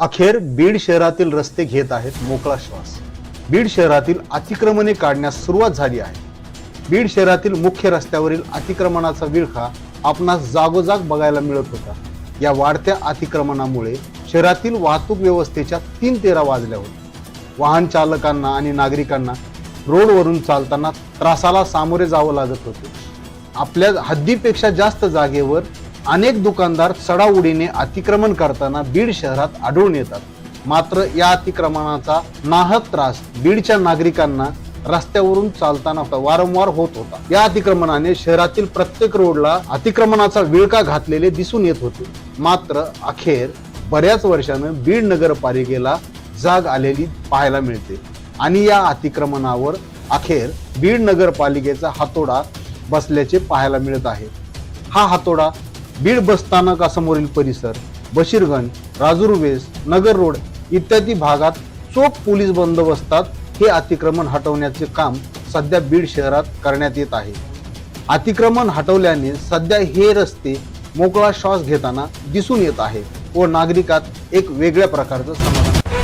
अखेर बीड शहरातील रस्ते घेत आहेत मोकळा श्वास. बीड शहरातील अतिक्रमणे काढण्यास सुरुवात झाली आहे. बीड शहरातील मुख्य रस्त्यावरील अतिक्रमणाचा विळखा आपणास जागोजाग बघायला मिळत होता. या वाढत्या अतिक्रमणामुळे शहरातील वाहतूक व्यवस्थेच्या तीन तेरा वाजल्या होत्या. वाहन चालकांना आणि नागरिकांना रोडवरून चालताना त्रासाला सामोरे जावं लागत होते. आपल्या हद्दीपेक्षा जास्त जागेवर अनेक दुकानदार सडाउडीने अतिक्रमण करताना बीड शहरात आढळून येतात. मात्र या अतिक्रमणाचा नाहक त्रास बीडच्या नागरिकांना रस्त्यावरून चालताना वारंवार होत होता. या अतिक्रमणाने शहरातील प्रत्येक रोडला अतिक्रमणाचा विळका घातलेले दिसून येत होते. मात्र अखेर बऱ्याच वर्षानं बीड नगरपालिकेला जाग आलेली पाहायला मिळते आणि या अतिक्रमणावर अखेर बीड नगरपालिकेचा हातोडा बसल्याचे पाहायला मिळत आहे. हा हातोडा बीड बसस्थानकासमोरील परिसर बशीरगंज राजूरवेस नगर रोड इत्यादी भागात चोख पोलीस बंदोबस्तात हे अतिक्रमण हटवण्याचे काम सध्या बीड शहरात करण्यात येत आहे. अतिक्रमण हटवल्याने सध्या हे रस्ते मोकळा श्वास घेताना दिसून येत आहे व नागरिकात एक वेगळ्या प्रकारचं समाधान